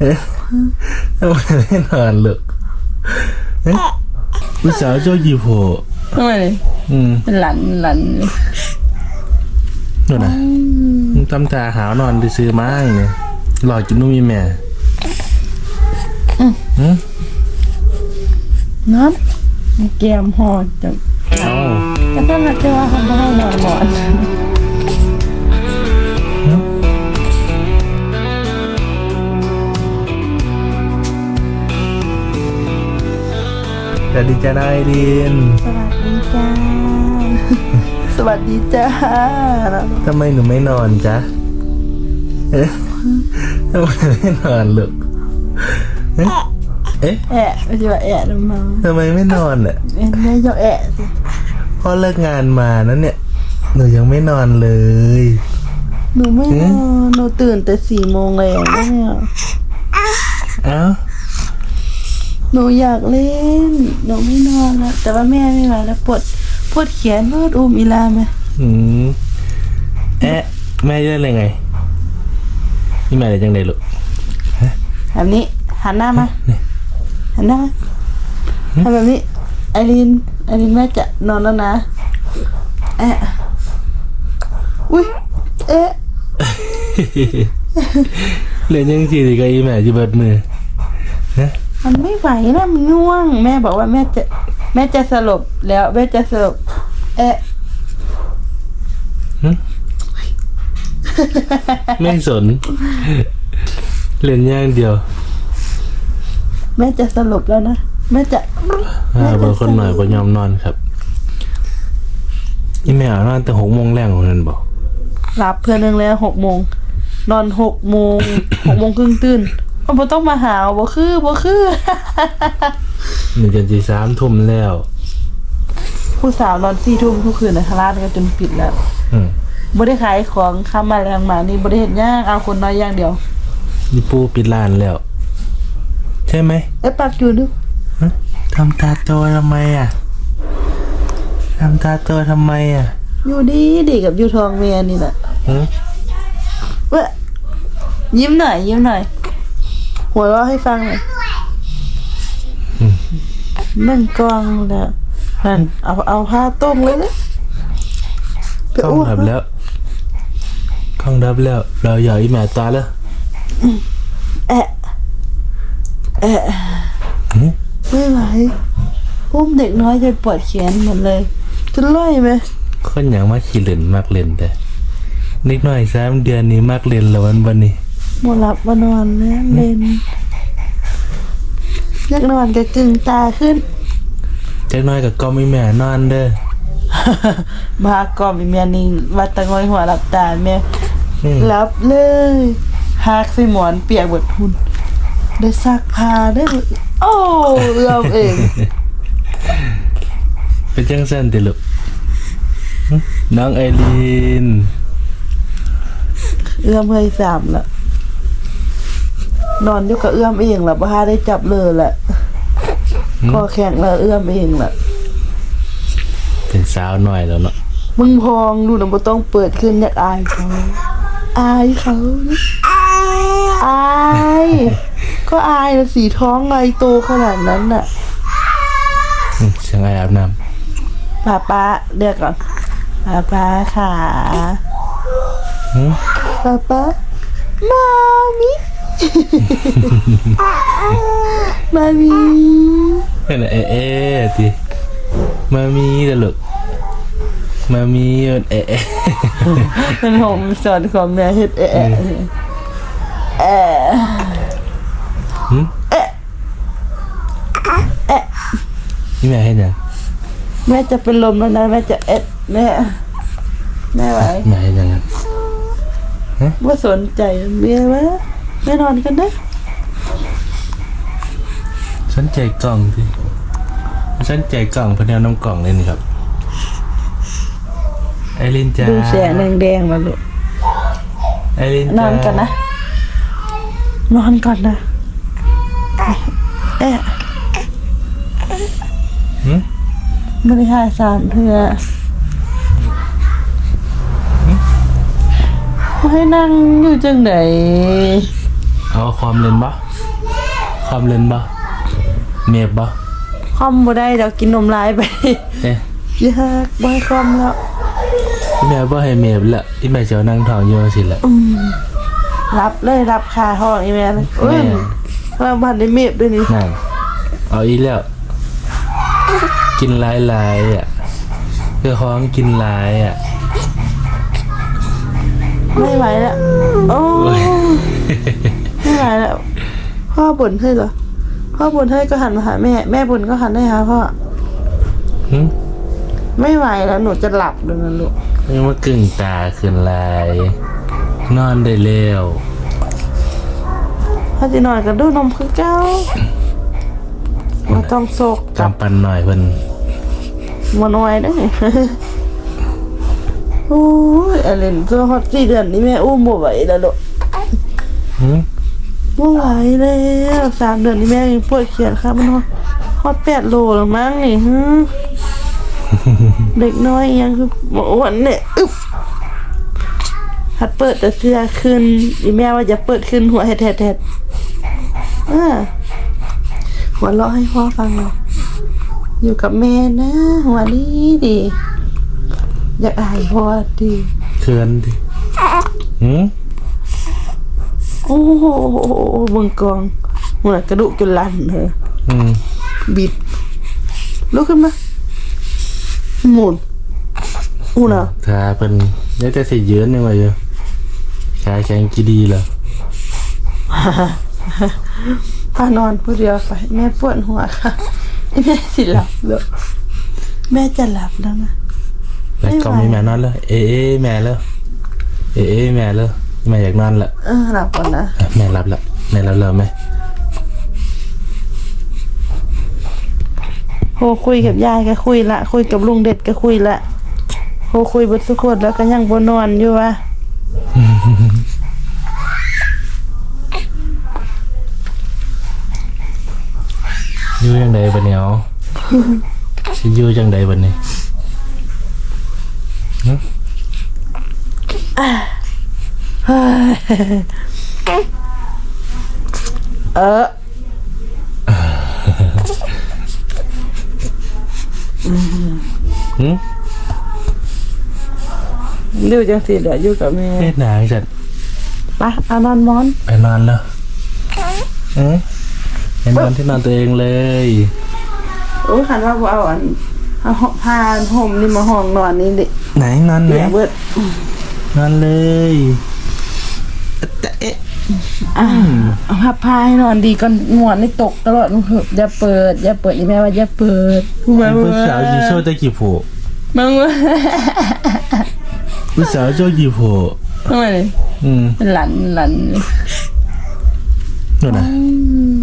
เอ๊ะทำไมไม่นอนลูกเอ๊ะผู้สาวเจ้าหยิบโผทำไมเลยอืมเป็นหลันหลันนู่นนะมึงทำตาหาวนอนไปซื้อมาอย่างเนี่ยหลอกกินนุ่มมีแม่อืมน้ำแกมหอดจังเอาก็ต้องรับว่าเขาไม่ให้นอนหมอน สวัสดีจ้าได้ดินสวัสดีจ้า สวัสดีจ้าทำไมหนูไม่นอนจ๊ะเอ๊ะทำไมไม่นอนลูกเอ๊ะเอ๊ะแอะไม่ใช่ว่าแอะนะมังทำไมไม่นอนอะเอ็นไม่ยอแอะสิพ่อเลิกงานมานั้นเนี่ย หนูยังไม่นอนเลย หนูไม่นอนหนูตื่นแต่สี่โมงแล้วเนี่ยเอ้า หนูอยากเล่น หนูไม่นอนแล้วแต่ว่าแม่ไม่ไหวแล้วปวดปวดแขนปวดอุ้มอีลาไหมอืมแอะแม่จะเล่นอะไรไงนี่แม่จะยังไงลูกแบบนี้หันหน้ามานี่หันหน้ามาทำแบบนี้ไอรินไอรินแม่จะนอนแล้วนะแอะอุ้ยเอ๊ะเล่นยังจีดีกับอีแม่จีเบิดมือฮะ มันไม่ไหวนะมันง่วง แม่บอกว่าแม่จะแม่จะสลบแล้วแม่จะสลบเอ๊ะไม่สน เล่นอย่างเดียว แม่จะสลบแล้วนะแม่จะอ่าบางคนหน่อยก็ยอมนอนครับอีแม่เอานอนแต่หกโมงแรงของนั้นบอกหลับเพื่อนหนึ่งแล้วหกโมงนอนหกโมงหกโมงครึ่งตื่น มันบ่ต้องมาหาบ่คือบ่คือ หนึ่งจนสี่สามทุ่มแล้ว ผู้สาวนอนสี่ทุ่มทุกคืนนะคะร้านก็จนปิดแล้วอืมบ่ได้ขายของค้ามาแรงมานี่บ่ได้เห็นย่างเอาคนน้อยอย่างเดียว นี่ปูปิดร้านแล้ว ใช่ไหมเอ๊ะปักอยู่ดูฮะทำตาโตทำไมอะทำตาโตทำไมอะอยู่ดีดีกับอยู่ทองเมียนี่แหละหือเว้ยยิ้มหน่อยยิ้มหน่อย หัวเราะให้ฟังหน่อยนั่นกล้องแล้วนั่นเอาเอาผ้าต้มเลยนะไปกล้องอ้วกดับแล้วกล้องดับแล้ว เราอยากอีแม่ตาแล้วแอะแอะหือไม่ไหวอุ้มเด็กน้อยจนปวดแขนหมดเลยจะล่อยไหมคนอย่างมาขี่เล่นมากเล่นแต่นิดหน่อยสามเดือนนี้มากเล่นแล้ววันวันนี้ หมดหลับมานอนแล้วเล่นอยากนอนก็กึ่งตาขึ้นจักหน้อยกับก็ไม่แม่นอนเด้อ มากรอบอีเมียนี่วัดตะงอยหัวหลับตาแม่อืม หลับเลยหักใส่หมอนเปียกหมดทุนได้ซักผ้าได้หมดโอ้เราเองเป็นจังสั้นติลูกหึน้องไอรีน เอื้อมเฮยสามละ นอนอยู่กับเอื้อมเองละบ้าได้จับเลยแหละก็แข็งแล้วเอื้อมเองละเป็นสาวหน่อยแล้วเนาะมึงพองดูนะบ่ต้องเปิดขึ้นอยากอายเขาอายเขาอายก็อายนะสีท้องไงโตขนาดนั้นน่ะอืมเสียงไออาบน้ป้าป้าเรียกก่อนป้าป้าค่ะำหึป้าป้ามามิ มามิเป็นเอะเอะติมามีแต่ลูกมามีเป็นเอะเอะเป็นของสอนของแม่เฮ็ดแอะแอะหึนี่แม่ให้ยังแม่จะเป็นลมแล้วนะแม่จะเอ็ดแม่แม่ไหวแม่ให้ยังไง ว่าสนใจเมียไห มแม่นอนกันนะสนใจกล่องสิสนใจกล่องเพนแนวน้ำกล่องเลยนี่ครับไอรินจ้าดูแสงแดงๆมาลูกไอรินนจ้าอนกันนะ นอนก่อนนะเอ๊ะหึไม่ได้หาสารเพื่อให้นั่งอยู่จังไหน เอาความเล่นบ่ความเล่นบ่เมฟบ่คอมบ่ได้เดี๋ยวกินนมลายไปเอ๊ะยากบ่ให้คอมแล้วอีแม่บ่ให้เมฟละอีแม่จะเอานั่งท้องอยู่สิละรับเลยรับคาห้องอีแม่เลยเอ้ยแม่เราบันได้เมฟด้วยนี่นั่นเอาอีกแล้ว กินหลายๆอะเพื่อของกินหลายอะไม่ไหวแล้ว พ่อบ่นให้เหรอ พ่อบ่นให้ก็หันมาหาแม่ แม่บ่นก็หันให้หาพ่อ หึไม่ไหวแล้วหนูจะหลับเลยนะลูก ยังมากึ่งตาขึ้นลาย นอนได้แล้วพ่อจะนอนกับดูนมคือเก้าเราต้องโศกกับ กำปันหน่อยเพิ่นมันไว้ได้ไงโอ้ยอเลนตัวฮอตสี่เดือนนี่แม่อุ้มบ่ไหวแล้วลูกหึ บ่ไหวแล้วสามเดือนนี่แม่ยังปวดเขียนครับมันฮอตฮอตแปดโลแล้วมั้งนี่ฮึเด็กน้อยยังคือหมอวันเนี่ยอึ๊บหัดเปิดแต่เสื้อขึ้นอีแม่ว่าจะเปิดขึ้นหัวแฮดแฮดอ่าหัวเราะให้พ่อฟังหน่อยอยู่กับแม่นะหัวดีดีอยากอายพ่อดีเคินดิหึโอ้โหเบิ่งกองหัวกระดูกจนลั่นเลยอืมบิดลุกขึ้นมาหมุนอูน่ะถ้าเพิ่นยังแต่สิยืนยังว่าอยู่ขาแข็งกี่ดีล่ะพานอนผู้เดียวไปแม่ปวดหัวค่ะแม่สิหลับแล้วแม่จะหลับแล้วนะแล้วก็มีแม่นอนแล้วเอ๊ะแม่แล้วเอ๊ะแม่แล้ว แม่อยากนอนละเออหลับก่อนนะอะแม่รับละแม่รับแล้วแม่โหคุยกับยายก็คุยละ คุยกับลุงเด็ดก็คุยละโหคุยเบดสุกคนแล้วก็ยังบนนอนอยู่วะอยู่จังใดบัดนี้เอาสิอยู่จังใดบัดนี้ เออหึดูจังสิเดี๋ยวอยู่กับแม่เฮ็ดหนังจัดไปเอานอนมอนไปนอนแล้วเอ๊ะไปนอนที่นอนตัวเองเลยโอ้ขันว่าบ่เอาอันเอาพานห่มนี่มาห้องนอนนี่ดิไหนนอนไหนเดี๋ยวเบิดนอนเลยแต่เอ๊ะ อ่าเอาผ้าพายนอนดีก่อนงวนนี่ตกตลอดมึงเหอะอย่าเปิด อย่าเปิดอีแม่ว่าอย่าเปิดผู้มาผู้สาวจีโซ่ตะกี้โผมึงว่าผู้สาวโจ้จีโผทำไมเลยอืมเป็นหลันหลันเลยนู่นน่ะ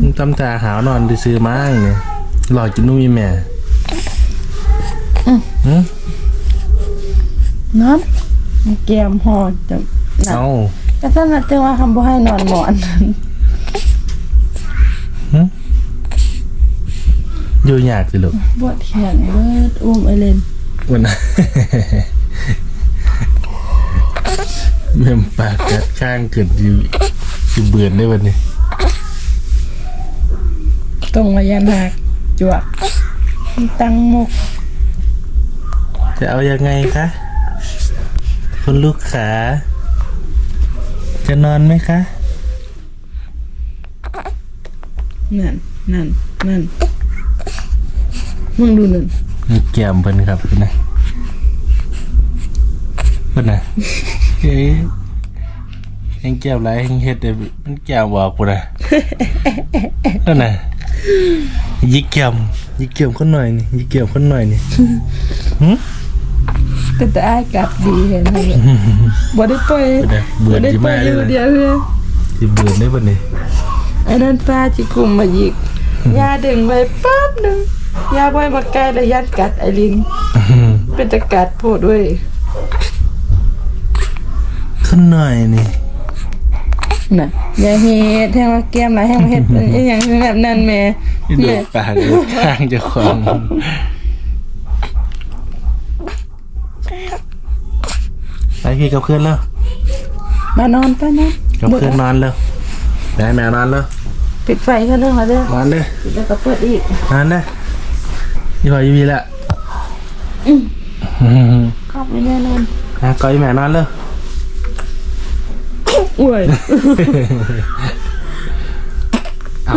มันทำตาหาวนอนไปซื้อมาอย่างเนี่ยหลอกจินุ่มอีแม่หืมนอนแกมหอดจังนะเอา ก็ท่านน่ะจังว่าคำบ่ให้นอนหมอนอยู่ยากสิลูกปวดแขนเบิดอุ้มไอเลนวันน่ะเม่มปากกัดข้างเกิดอยู่อยู่เบือนได้วันนี้ ตรงมายานาคจวกตังมกจะเอายังไงคะ คุณลูกขา จะนอนไหมคะ นั่น นั่น นั่น มึงดูนั่นมีแก้มเพิ่นครับคุณนะเพิ่นนะเฮ้ยแห้งแก้มไรแห้งเฮ็ดได้มันแก้มบอกปุ่นนะเพิ่นนะยิกแก้มยิกแก้มคนหน่อยนี่ยิกแก้มคนหน่อยนี่หึ ก็แต่อ้ายกลับดีเห็นไหมบ่ได้ปล่อยเพิ่บ่อได้ที่ปล่มาอยอเลยยู่เดียวเพื่อที่เบื่อได้บัดนี้ไอ้นั่นฟ้าจิกลุ่มมาหยิกยาดึงไปปั๊บหนึงยาบ่อยมาใกล้แล้วยัดกัดไอลิน เป็นตะกัดโพดด้วยคนหน่อยนี่น่ะอย่าเฮ็ดแทงว่าแก้มหลายแทงว่าเฮ็ดอหยังแบบนั้นแม่ดูแม่ปากดูข้างเจะของ ไปพี่กับเพื่อนแล้วมานอนไปนอนกับเพื่อนนอนแล้วแม่แม่นอนเลยปิดไฟกันเรื่องมาเด้อนอนเลยแล้วก็เปิดอีกนอนเลยยี่ห้อยีวีละเข้าไม่แน่นอนอะก้อยแม่นอนเลยอุ้ยเอา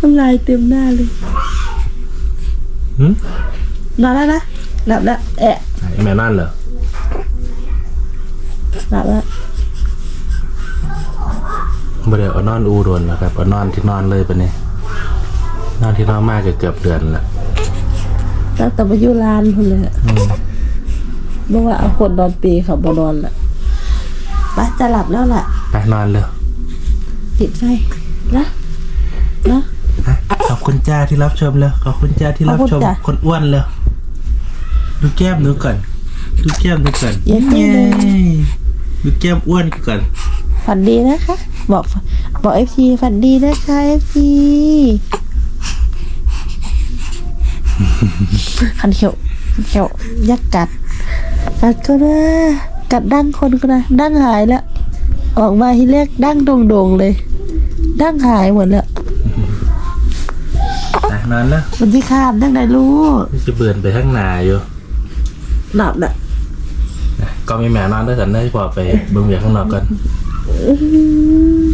น้ำลายเต็มหน้าเลยหึนอนแล้วนะหลับแล้วแอะให้ แม่นอนเหรอหลับแล้วบ่ได้เอานอนอูโดนแล้วครับเอานอนที่นอนเลยปะเนี่ยนอนที่นอนมากเกือบเดือนละตั้งแต่มาอยู่ร้านคนเลยอะบอกว่าเอาคนนอนเปีเขาบนอนละไปจะหลับแล้วล่ะไปนอนเลยปิดไฟนะนะอะขอบคุณจ้าที่รับชมเลยขอบคุณจ้าที่รับชมขอบคุณจ้ะ คนอ้วนเลย ดูแก้มหนูก่อน ดูแก้มหนูก่อนเย้เย้ดูแก้มอ้วนก่อน ฝันดีนะคะ บอกบอกเอฟซีฝันดีนะคะเอฟซีขันเขียวขันเขียวยักกัด กัดก็นะกัดดั้งคนก็นะดั้งหายแล้ว ออกมาทีแรกดั้งโด่งๆเลย ดั้งหายหมดแล้วนะนอนแล้วมันที่ขาดดั้งไหนรู้จะเบื่อไปข้างหน้าอยู่ หลับแหละก็มีแม่นอนด้วยสันได้พอไปเบิ่งเบียข้างนอกกัน อื้อหือ